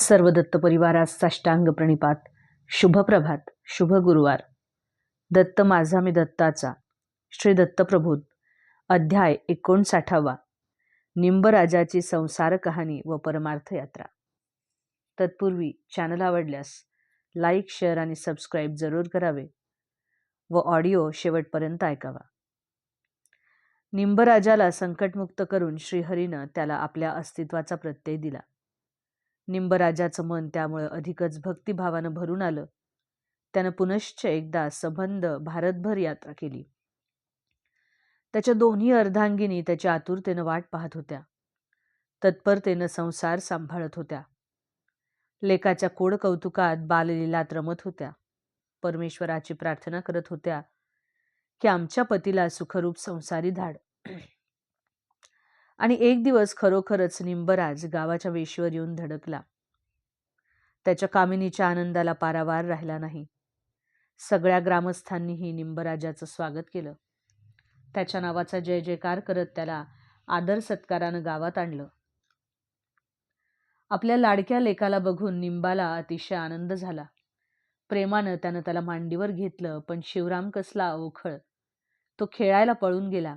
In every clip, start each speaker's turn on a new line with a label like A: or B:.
A: सर्व दत्त परिवारास साष्टांग प्रणिपात. शुभप्रभात शुभ गुरुवार. दत्त माझा मी दत्ताचा. श्री दत्तप्रभूत अध्याय एकोणसाठावा. निंबराजाची संसार कहाणी व परमार्थ यात्रा. तत्पूर्वी चॅनल आवडल्यास लाईक शेअर आणि सबस्क्राईब जरूर करावे व ऑडिओ शेवटपर्यंत ऐकावा. निंबराजाला संकटमुक्त करून श्रीहरीनं त्याला आपल्या अस्तित्वाचा प्रत्यय दिला. निंबराजाचं मन त्यामुळं अधिकच भक्तिभावानं भरून आलं. त्यानं पुनश्च एकदा संबंध भारतभर यात्रा केली. त्याच्या दोन्ही अर्धांगिनी त्याच्या आतुरतेनं वाट पाहत होत्या. तत्परतेनं संसार सांभाळत होत्या. लेकाच्या कोड कौतुकात बाललीलात रमत होत्या. परमेश्वराची प्रार्थना करत होत्या की आमच्या पतीला सुखरूप संसारी धाड. आणि एक दिवस खरोखरच निंबराज गावाच्या वेशीवर येऊन धडकला. त्याच्या कामिनीच्या आनंदाला पारावार राहिला नाही. सगळ्या ग्रामस्थांनीही निंबराजाचं स्वागत केलं. त्याच्या नावाचा जय जयकार करत त्याला आदर सत्कारानं गावात आणलं. आपल्या लाडक्या लेकाला बघून निंबाला अतिशय आनंद झाला. प्रेमानं त्यानं त्याला मांडीवर घेतलं पण शिवराम कसला अवखळ. तो खेळायला पळून गेला.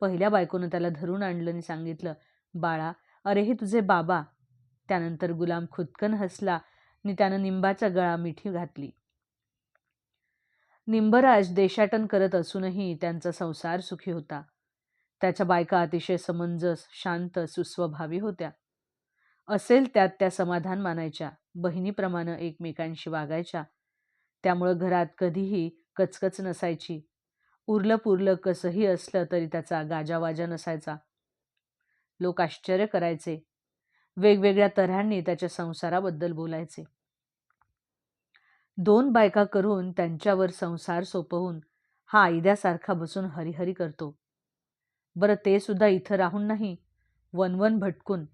A: पहिल्या बायकोनं त्याला धरून आणलं आणि सांगितलं बाळा अरे हे तुझे बाबा. त्यानंतर गुलाम खुदकन हसला आणि त्यानं निंबाचा गळा मिठी घातली. निंबराज देशाटन करत असूनही त्यांचा संसार सुखी होता. त्याच्या बायका अतिशय समंजस शांत सुस्वभावी होत्या. असेल त्यात त्या समाधान मानायच्या बहिणीप्रमाणे एकमेकांशी वागायच्या. त्यामुळं घरात कधीही कचकच नसायची. उरलं पुरलं कसंही असलं तरी त्याचा गाजावाजा नसायचा. लोक आश्चर्य करायचे. वेगवेगळ्या तऱ्हांनी त्याच्या संसाराबद्दल बोलायचे. दोन बायका करून त्यांच्यावर संसार सोपवून हा आयद्यासारखा बसून हरिहरी करतो. बरं ते सुद्धा इथं राहून नाही. वनवन भटकून.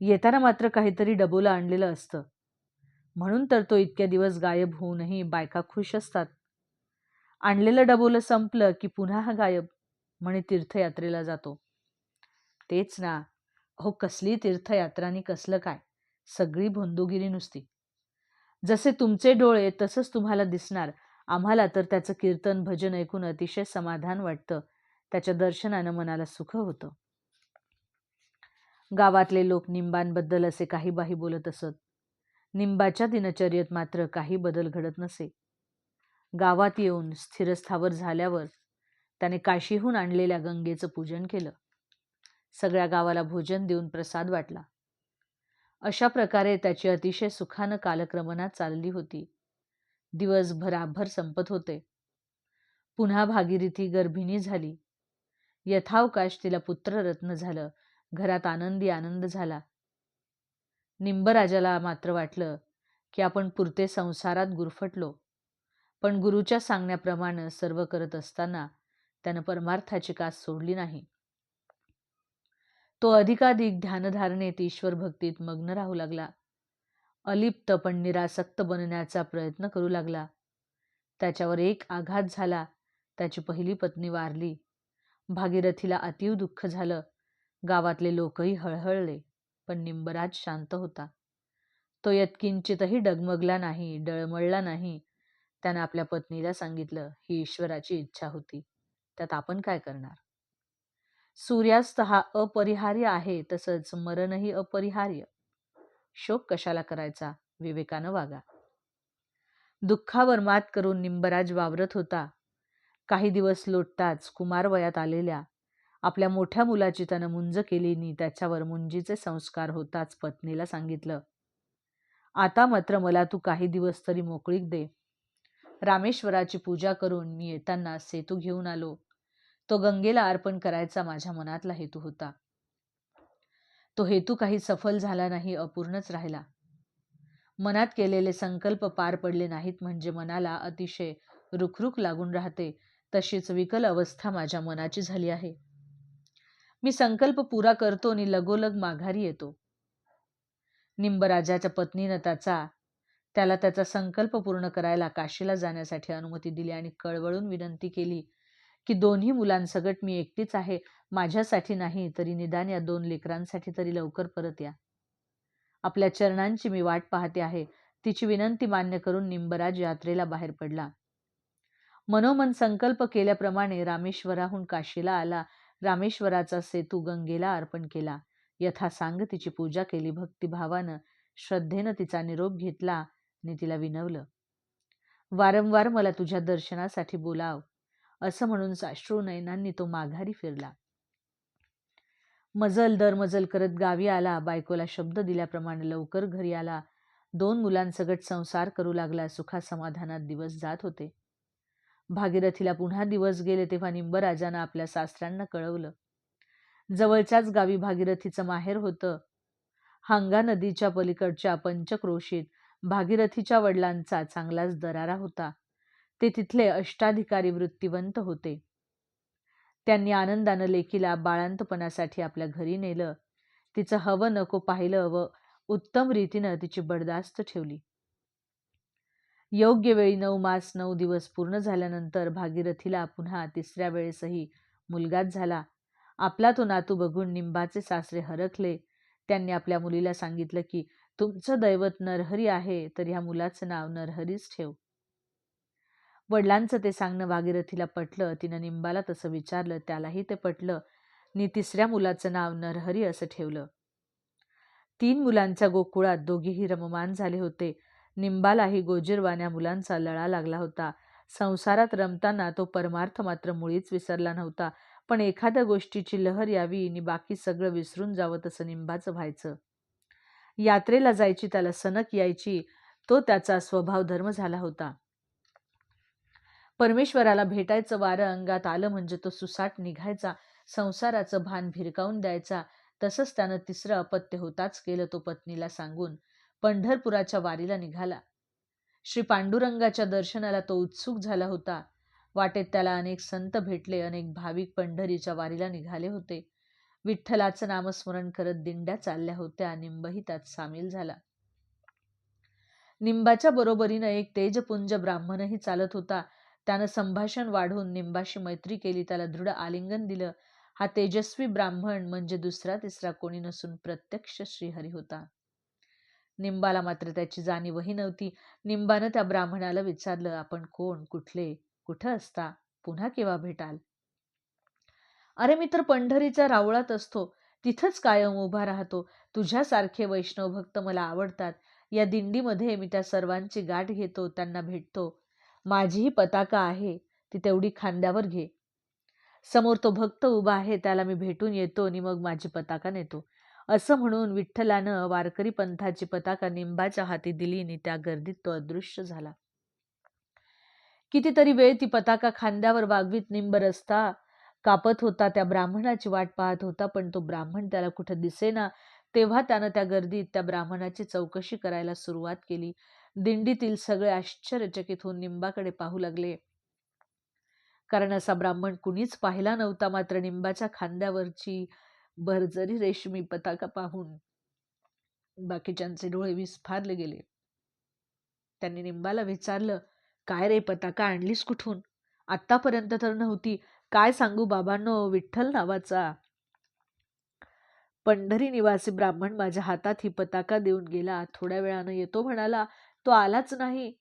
A: येताना मात्र काहीतरी डबोला आणलेलं असतं. म्हणून तर तो इतक्या दिवस गायब होऊनही बायका खुश असतात. आणलेलं डबोलं संपलं की पुन्हा हा गायब म्हणे तीर्थयात्रेला जातो. तेच ना. हो कसली तीर्थयात्रानी कसलं काय? सगळी भोंदोगिरी नुसती. जसे तुमचे डोळे तसंच तुम्हाला दिसणार. आम्हाला तर त्याचं कीर्तन भजन ऐकून अतिशय समाधान वाटतं. त्याच्या दर्शनानं मनाला सुख होतं. गावातले लोक निंबांबद्दल असे काही बाही बोलत असत. निंबाच्या दिनचर्येत मात्र काही बदल घडत नसे. गावात येऊन स्थिरस्थावर झाल्यावर त्याने काशीहून आणलेल्या गंगेचं पूजन केलं. सगळ्या गावाला भोजन देऊन प्रसाद वाटला. अशा प्रकारे त्याची अतिशय सुखानं कालक्रमणात चालली होती. दिवस भराभर संपत होते. पुन्हा भागीरथी गर्भिणी झाली. यथावकाश तिला पुत्ररत्न झालं. घरात आनंदी आनंद झाला. निंबराजाला मात्र वाटलं की आपण पुरते संसारात गुरफटलो. पण गुरुच्या सांगण्याप्रमाणे सर्व करत असताना त्यानं परमार्थाची कास सोडली नाही. तो अधिकाधिक ध्यानधारणेत ईश्वर भक्तीत मग्न राहू लागला. अलिप्त पण निरासक्त बनण्याचा प्रयत्न करू लागला. त्याच्यावर एक आघात झाला त्याची पहिली पत्नी वारली. भागीरथीला अतीव दुःख झालं. गावातले लोकही हळहळले पण निंबराज शांत होता. तो यत्किंचितही डगमगला नाही डळमळला नाही. त्यानं आपल्या पत्नीला सांगितलं ही ईश्वराची इच्छा होती. त्यात आपण काय करणार? सूर्यास्त हा अपरिहार्य आहे तसंच मरणही अपरिहार्य. शोक कशाला करायचा? विवेकानं वागा. दुःखावर मात करून निंबराज वावरत होता. काही दिवस लोटताच कुमार वयात आलेल्या. आपल्या मोठ्या मुलाची त्यानं मुंज केलीनी त्याच्यावर मुंजीचे संस्कार होताच पत्नीला सांगितलं. आता मात्र मला तू काही दिवस तरी मोकळीक दे. रामेश्वराची पूजा करून मी येताना सेतू घेऊन आलो. तो गंगेला अर्पण करायचा माझ्या मनातला हेतू होता. तो हेतू काही सफल झाला नाही अपूर्णच राहिला. मनात केलेले संकल्प पार पडले नाहीत म्हणजे मनाला अतिशय रुखरुख लागून राहते तशीच विकल अवस्था माझ्या मनाची झाली आहे. मी संकल्प पुरा करतो आणि लगोलग माघारी येतो. निंबराजाच्या पत्नीनं त्याचा त्याला त्याचा संकल्प पूर्ण करायला काशीला जाण्यासाठी अनुमती दिली आणि कळवळून विनंती केली की दोन्ही मुलांसकट मी एकटीच आहे माझ्यासाठी नाही तरी निदान या दोन लेकरांसाठी तरी लवकर परत या. आपल्या चरणांची मी वाट पाहते आहे तिची विनंती मान्य करून निंबराज यात्रेला बाहेर पडला. मनोमन संकल्प केल्याप्रमाणे रामेश्वराहून काशीला आला रामेश्वराचा सेतू गंगेला अर्पण केला. यथासांग तिची पूजा केली भक्तिभावानं श्रद्धेनं तिचा निरोप घेतला. मी तिला विनवलं. वारंवार मला तुझ्या दर्शनासाठी बोलाव. असं म्हणून साश्रू नयनांनी तो माघारी फिरला. मजल दर मजल करत गावी आला. बायकोला शब्द दिल्याप्रमाणे लवकर घरी आला. दोन मुलांसगट संसार करू लागला. सुखा समाधानात दिवस जात होते. भागीरथीला पुन्हा दिवस गेले तेव्हा निंबराजानं आपल्या सासऱ्यांना कळवलं. जवळच्याच गावी भागीरथीचं माहेर होतं. हांगा नदीच्या पलीकडच्या पंचक्रोशीत भागीरथीच्या वडिलांचा चांगलाच दरारा होता. ते तिथले अष्टाधिकारी वृत्तिवंत होते. त्यांनी आनंदानं लेकीला बाळांतपणासाठी आपल्या घरी नेलं. तिचं हवं नको पाहिलं व उत्तम रीतीनं तिची बडदास्त ठेवली. योग्य वेळी नऊ मास नऊ दिवस पूर्ण झाल्यानंतर भागीरथीला पुन्हा तिसऱ्या वेळेसही मुलगाच झाला. आपला तो नातू बघून निंबाचे सासरे हरखले. त्यांनी आपल्या मुलीला सांगितलं की तुमचं दैवत नरहरी आहे तर ह्या मुलाचं नाव नरहरीच ठेव. वडिलांचं ते सांगणं भागीरथीला पटलं तिनं निंबाला तसं विचारलं त्यालाही ते पटलं नि तिसऱ्या मुलाचं नाव नरहरी असं ठेवलं. तीन मुलांच्या गोकुळात दोघेही रममान झाले होते. निंबालाही गोजीरवान्या मुलांचा लळा लागला होता. संसारात रमताना तो परमार्थ मात्र मुळीच विसरला नव्हता पण एखाद्या गोष्टीची लहर यावी आणि बाकी सगळं विसरून जावं तसं निंबाचं व्हायचं. यात्रेला जायची त्याला सनक यायची तो त्याचा स्वभाव धर्म झाला होता. परमेश्वराला भेटायचं वारं अंगात आलं म्हणजे तो सुसाट निघायचा संसाराचं भान भिरकावून द्यायचा तसंच त्यानं तिसरं अपत्य होताच केलं तो पत्नीला सांगून पंढरपुराच्या वारीला निघाला. श्री पांडुरंगाच्या दर्शनाला तो उत्सुक झाला होता. वाटेत त्याला अनेक संत भेटले अनेक भाविक पंढरीच्या वारीला निघाले होते. विठ्ठलाचं नामस्मरण करत दिंड्या चालल्या होत्या निंबही त्यात सामील झाला. निंबाच्या बरोबरीनं एक तेजपुंज ब्राह्मणही चालत होता. त्यानं संभाषण वाढवून निंबाशी मैत्री केली. त्याला दृढ आलिंगन दिलं. हा तेजस्वी ब्राह्मण म्हणजे दुसरा तिसरा कोणी नसून प्रत्यक्ष श्रीहरी होता. निंबाला मात्र त्याची जाणीवही नव्हती. निंबानं त्या ब्राह्मणाला विचारलं आपण कोण? कुठले? कुठं असता? पुन्हा केव्हा भेटाल? अरे मी तर पंढरीचा रावळात असतो. तिथंच कायम उभा राहतो. तुझ्यासारखे वैष्णव भक्त मला आवडतात. या दिंडीमध्ये मी त्या सर्वांची गाठ घेतो त्यांना भेटतो. माझीही पताका आहे. ती तेवढी खांद्यावर घे. समोर तो भक्त उभा आहे त्याला मी भेटून येतो आणि मग माझी पताका नेतो. असं म्हणून विठ्ठलानं वारकरी पंथाची पताका निंबाच्या हाती दिली आणि त्या गर्दीत तो अदृश्य झाला. कितीतरी वेळ ती पताका खांद्यावर वागवीत निंब रस्ता कापत होता त्या ब्राह्मणाची वाट पाहत होता पण तो ब्राह्मण त्याला कुठं दिसेना. तेव्हा त्यानं त्या गर्दीत त्या ब्राह्मणाची चौकशी करायला सुरुवात केली. दिंडीतील सगळे आश्चर्यचकित होऊन निंबाकडे पाहू लागले. कारण असा ब्राह्मण कुणीच पाहिला नव्हता मात्र निंबाच्या खांद्यावरची भरजरी रेशमी पताका पाहून बाकीच्यांचे डोळे विस्फारले गेले. त्यांनी निंबाला विचारलं काय रे पताका आणलीस कुठून? आतापर्यंत तर नव्हती. काय सांगू बाबांनो? विठ्ठल नावाचा पंढरी निवासी ब्राह्मण माझ्या हातात ही पताका देऊन गेला. थोड्या वेळानं येतो म्हणाला तो आलाच नाही.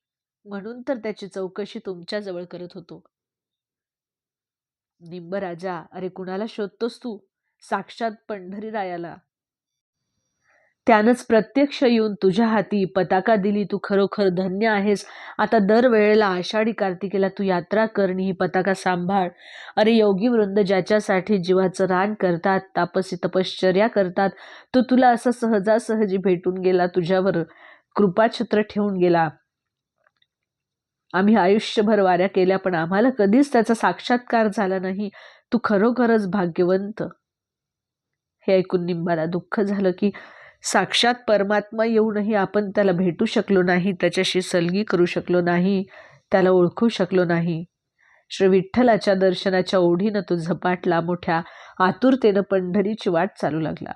A: म्हणून तर त्याची चौकशी तुमच्या जवळ करत होतो. निंब राजा अरे कुणाला शोधतोस तू? साक्षात पंढरीरायाला. त्यानंच प्रत्यक्ष येऊन तुझ्या हाती पताका दिली. तू खरोखर धन्य आहेस. आता दरवेळेला आषाढी कार्तिकेला तू यात्रा करणी ही पताका सांभाळ. अरे योगी वृंद ज्याच्यासाठी जीवाचं रान करतात तापसी तपश्चर्या करतात तो तुला असा सहजासहजी भेटून गेला तुझ्यावर कृपाछत्र ठेवून गेला. आम्ही आयुष्यभर वाऱ्या केल्या पण आम्हाला कधीच त्याचा साक्षात्कार झाला नाही. तू खरोखरच भाग्यवंत. हे ऐकून निंबाला दुःख झालं की साक्षात परमात्मा येऊनही आपण त्याला भेटू शकलो नाही त्याच्याशी सलगी करू शकलो नाही त्याला ओळखू शकलो नाही. श्री विठ्ठलाच्या दर्शनाच्या ओढीनं तो झपाटला मोठ्या आतुरतेनं पंढरीची वाट चालू लागला.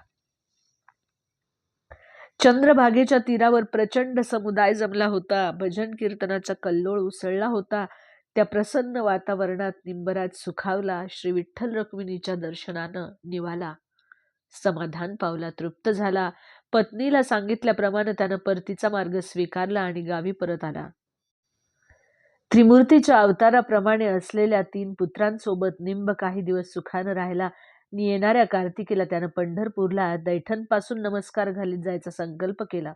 A: चंद्रभागेच्या तीरावर प्रचंड समुदाय जमला होता भजन कीर्तनाचा कल्लोळ उसळला होता त्या प्रसन्न वातावरणात निंबराज सुखावला श्री विठ्ठल रुक्मिणीच्या दर्शनानं निवाला. समाधान पावला तृप्त झाला पत्नीला सांगितल्याप्रमाणे त्यानं परतीचा मार्ग स्वीकारला आणि गावी परत आला. त्रिमूर्तीच्या अवताराप्रमाणे असलेल्या तीन पुत्रांसोबत निंब काही दिवस सुखानं राहिला. आणि येणाऱ्या कार्तिकीला त्यानं पंढरपूरला दैठणपासून नमस्कार घालीत जायचा संकल्प केला.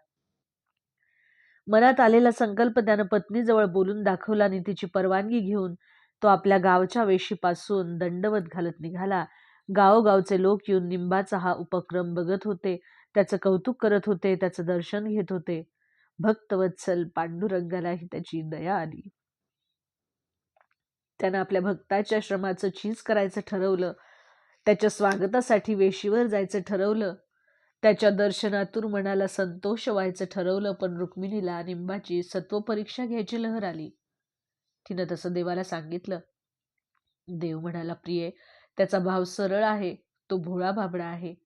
A: मनात आलेला संकल्प त्यानं पत्नीजवळ बोलून दाखवला आणि तिची परवानगी घेऊन तो आपल्या गावच्या वेशीपासून दंडवत घालत निघाला. गावोगावचे लोक येऊन निंबाचा हा उपक्रम बघत होते. त्याचं कौतुक करत होते त्याचं दर्शन घेत होते. भक्तवत्सल पांडुरंगालाही त्याची दया आली. त्यानं आपल्या भक्ताच्या श्रमाचं चीज करायचं ठरवलं. त्याच्या स्वागतासाठी वेशीवर जायचं ठरवलं. त्याच्या दर्शनातून मनाला संतोष व्हायचं ठरवलं पण रुक्मिणीला निंबाची सत्वपरीक्षा घ्यायची लहर आली. तिनं तसं देवाला सांगितलं. देव म्हणाला प्रिये त्याचा भाव सरळ आहे. तो भोळा भाबडा आहे.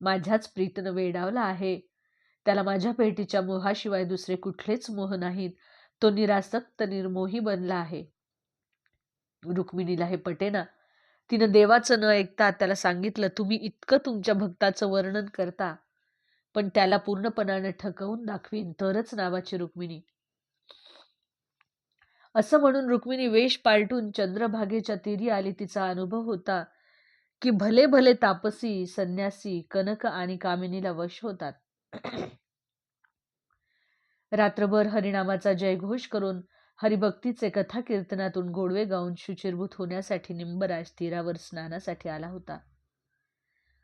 A: माझ्याच प्रीतनं वेडावला आहे. त्याला माझ्या पेटीच्या मोहाशिवाय दुसरे कुठलेच मोह नाहीत. तो निरासक्त निर्मोही बनला आहे. रुक्मिणीला हे पटेना तिनं देवाचं न ऐकता त्याला सांगितलं तुम्ही इतकं तुमच्या भक्ताचं वर्णन करता. पण त्याला पूर्णपणानं ठकवून दाखवीन तरच नावाची रुक्मिणी. असं म्हणून रुक्मिणी वेश पालटून चंद्रभागेच्या तीरी आली. तिचा अनुभव होता. की भले भले तापसी संन्यासी कनक आणि कामिनीला वश होतात. रात्रभर हरिनामाचा जयघोष करून हरिभक्तीचे कथा कीर्तनातून गोडवे गाऊन शुचिरभूत होण्यासाठी निंबराज तीरावर स्नानासाठी आला होता.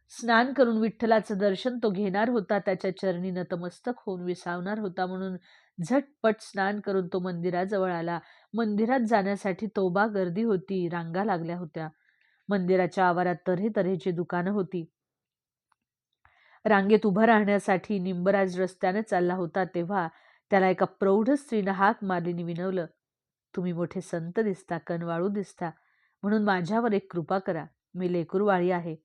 A: स्नान करून विठ्ठलाचं दर्शन तो घेणार होता त्याच्या चरणी नतमस्तक होऊन विसावणार होता म्हणून झटपट स्नान करून तो मंदिराजवळ आला. मंदिरात जाण्यासाठी तोबा गर्दी होती रांगा लागल्या होत्या. मंदिराच्या आवारात तऱ्हेतऱ्हेची दुकानं होती. रांगेत उभं राहण्यासाठी निंबराज रस्त्याने चालला होता तेव्हा त्याला एका प्रौढ स्त्रीनं हाक मारलीने विनवलं तुम्ही मोठे संत दिसता कनवाळू दिसता म्हणून माझ्यावर एक कृपा करा मी लेकूरवाळी आहे.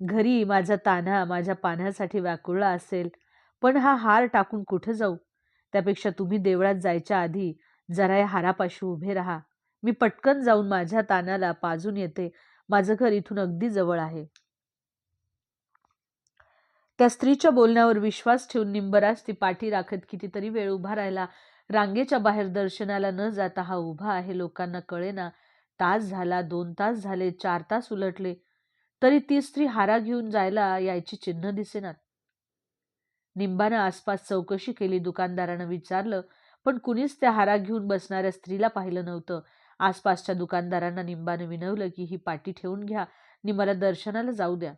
A: घरी माझा तान्हा माझ्या पाण्यासाठी व्याकुळला असेल पण हा हार टाकून कुठं जाऊ? त्यापेक्षा तुम्ही देवळात जायच्या आधी जरा या हारापाशी उभे राहा. मी पटकन जाऊन माझ्या तानाला पाजून येते माझं घर इथून अगदी जवळ आहे. त्या स्त्रीच्या बोलण्यावर विश्वास ठेवून निंबराज ती पाठी राखत कितीतरी वेळ उभा राहिला. रांगेच्या बाहेर दर्शनाला न जाता हा उभा आहे. लोकांना कळेना. तास झाला दोन तास झाले चार तास उलटले. तरी ती स्त्री हारा घेऊन जायला यायची चिन्ह दिसेनात निंबानं आसपास चौकशी केली दुकानदारानं विचारलं पण कुणीच त्या हारा घेऊन बसणाऱ्या स्त्रीला पाहिलं नव्हतं. आसपासच्या दुकानदारांना निंबानं विनवलं की ही पाटी ठेवून घ्या नि मला दर्शनाला जाऊ द्या.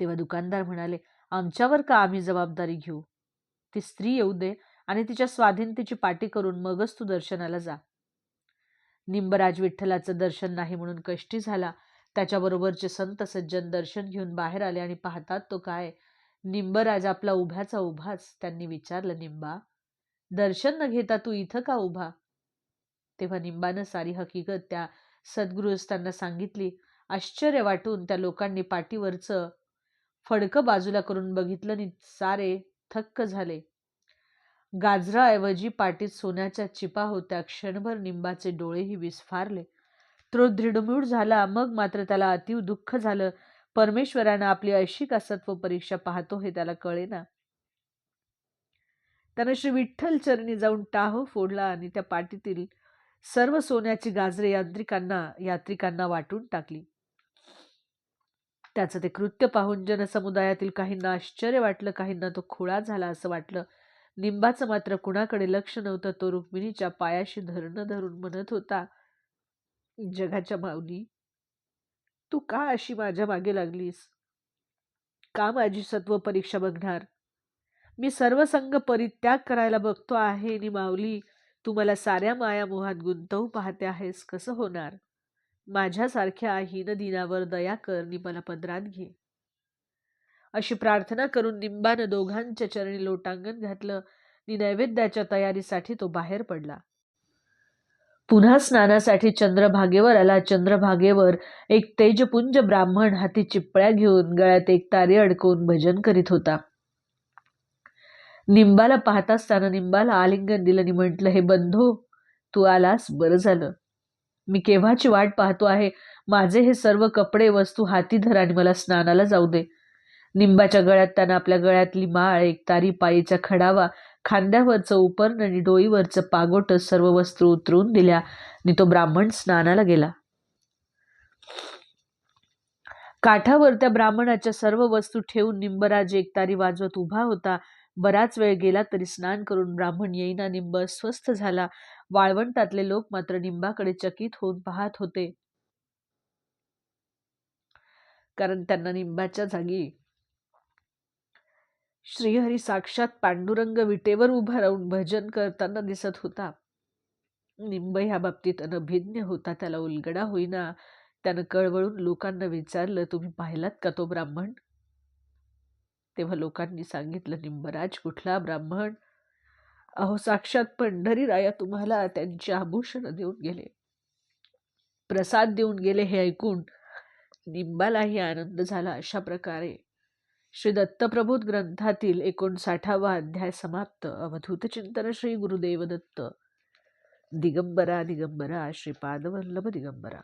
A: तेव्हा दुकानदार म्हणाले आमच्यावर का आम्ही जबाबदारी घेऊ? ती स्त्री येऊ दे आणि तिच्या स्वाधीनतेची पाटी करून मगच तू दर्शनाला जा. निंबराज विठ्ठलाचं दर्शन नाही म्हणून कष्टी झाला. त्याच्याबरोबरचे संत सज्जन दर्शन घेऊन बाहेर आले आणि पाहतात तो काय? निंबराज आपला उभ्याचा उभाच. त्यांनी विचारलं निंबा दर्शन न घेता तू इथं का उभा? तेव्हा निंबानं सारी हकीकत त्या सद्गृहस्थांना सांगितली. आश्चर्य वाटून त्या लोकांनी पाठीवरचं फडकं बाजूला करून बघितलं नि सारे थक्क झाले. गाजराऐवजी पाटीत सोन्याच्या चिपा होत्या. क्षणभर निंबाचे डोळेही विस्फारले. तो दृढमूळ झाला. मग मात्र त्याला अतीव दुःख झालं. परमेश्वरानं आपली ऐशिक का सत्व परीक्षा पाहतो हे त्याला कळेना. त्यानं श्री विठ्ठल चरणी जाऊन टाह फोडला आणि त्या पाटीतील सर्व सोन्याची गाजरे यांत्रिकांना यात्रिकांना वाटून टाकली. त्याचं ते कृत्य पाहून जनसमुदायातील काहींना आश्चर्य वाटलं काहींना तो खुळा झाला असं वाटलं. निंबाचं मात्र कुणाकडे लक्ष नव्हतं तो रुक्मिणीच्या पायाशी धरणं धरून म्हणत होता जगाच्या माऊली तू का अशी माझ्या मागे लागलीस? का माझी सत्व परीक्षा बघणार? मी सर्व संघ परित्याग करायला बघतो आहे नि माऊली तू मला साऱ्या मायामोहात गुंतवू पाहते आहेस कसं होणार? माझ्यासारख्या हीन दिनावर दया कर नि मला पदरात घे. अशी प्रार्थना करून निंबानं दोघांच्या चरणी लोटांगण घातलं. नि नैवेद्याच्या तयारीसाठी तो बाहेर पडला. पुन्हा स्नानासाठी चंद्रभागेवर आला. चंद्रभागेवर एक तेजपुंज ब्राह्मण हाती चिपळ्या घेऊन गळ्यात एक तारी अडकवून भजन करीत होता. निंबाला पाहत असताना निंबाला आलिंगन दिलं आणि म्हटलं हे बंधू तू आलास? बरं झालं. मी केव्हाची वाट पाहतो आहे? माझे हे सर्व कपडे वस्तू हाती धर आणि मला स्नानाला जाऊ दे. निंबाच्या गळ्यात त्यानं आपल्या गळ्यातली माळ एक तारी पायीचा खडावा खांद्यावरचं उपर्ण आणि डोईवरचं पागोट सर्व वस्त्र उतरून दिल्या आणि तो ब्राह्मण स्नानाला गेला. काठावर त्या ब्राह्मणाच्या सर्व वस्तू ठेवून निंबराज एकतारी वाजवत उभा होता. बराच वेळ गेला तरी स्नान करून ब्राह्मण येईना निंब स्वस्थ झाला. वाळवंटातले लोक मात्र निंबाकडे चकित होऊन पाहत होते. कारण त्यांना निंबाच्या जागी श्रीहरी साक्षात पांडुरंग विटेवर उभा राहून भजन करताना दिसत होता. निंब ह्या बाबतीत अनभिज्ञ होता त्याला उलगडा होईना. त्यानं कळवळून लोकांना विचारलं तुम्ही पाहिलात का तो ब्राह्मण? तेव्हा लोकांनी सांगितलं निंबराज कुठला ब्राह्मण? अहो साक्षात पंढरी राया तुम्हाला त्यांची आभूषण देऊन गेले. प्रसाद देऊन गेले हे ऐकून निंबालाही आनंद झाला अशा प्रकारे. श्री दत्तप्रबोध ग्रंथातील एकोणसाठावा अध्याय समाप्त. अवधूत चिंतन श्री गुरुदेव दत्त दिगंबरा दिगंबरा श्रीपादवल्लभ दिगंबरा.